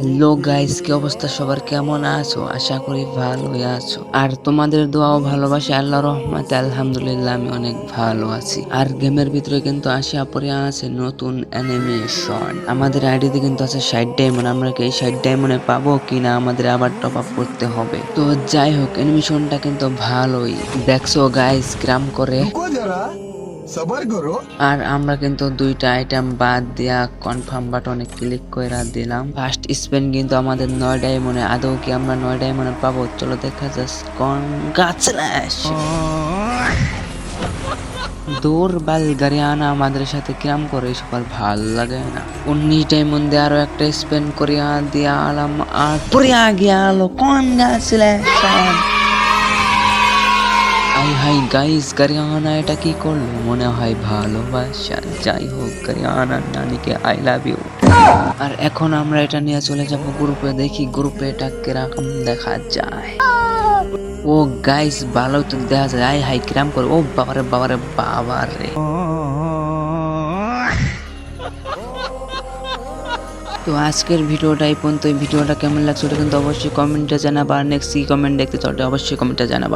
Hello guys কি অবস্থা? সবার কেমন আছো? আশা করি ভালোই আছো। আর তোমাদের দোয়া ও ভালোবাসা আল্লাহ রহমতে আলহামদুলিল্লাহ আমি অনেক ভালো আছি। আর গেমের ভিতরে কিন্তু আসিয়া পরে আছে নতুন অ্যানিমেশন। আমাদের আইডিতে কিন্তু আছে ষাট ডায়মন্ড আমরা কি এই ষাট ডায়মন্ডে পাবো কিনা আমাদের আবার টপ আপ করতে হবে। তো যাই হোক, অ্যানিমেশনটা কিন্তু ভালোই। দেখছ গাইস গ্রাম করে আর আমরা কিন্তু দুইটা আইটেম বাদ দিয়া কনফার্ম বাটনে ক্লিক করে দিলাম। ফার্স্ট স্পেন কিন্তু আমাদের নয় মনে আদৌ কি আমরা নয় মনে পাবো? চলো দেখা যাচ্ছে কন গাছ দৌড় বাল গারিয়ানা আমাদের সাথে কিরাম করে সকাল ভালো লাগে না। উনিশ ডায়মন্ড দিয়ে আরও একটা স্পেন্ড করিয়া দিয়া আলাম আর পড়িয়া গিয়া আলো কোন গাছ হাই হাই গাইস গারিয়ানা এটা কি করল? মনে হয় ভালোবাসা। যাই হোক, গারিয়ানার নানিকে আই লাভ ইউ আর এখন আমরা এটা নিয়ে চলে যাব গ্রুপে দেখি গ্রুপে এটা কীরকম দেখা যায়। ও গাইস ভালো তো দেখা যায়। আই হাই, কিরাম করে। ও বাবারে বাবারে বাবারে। তো আজকের ভিডিওটা এই পর্যন্ত। ভিডিওটা কেমন লাগছে ওটা কিন্তু অবশ্যই কমেন্টে জানাবা। নেক্সট কি কমেন্ট দেখতে চাও অবশ্যই কমেন্টে জানাবা।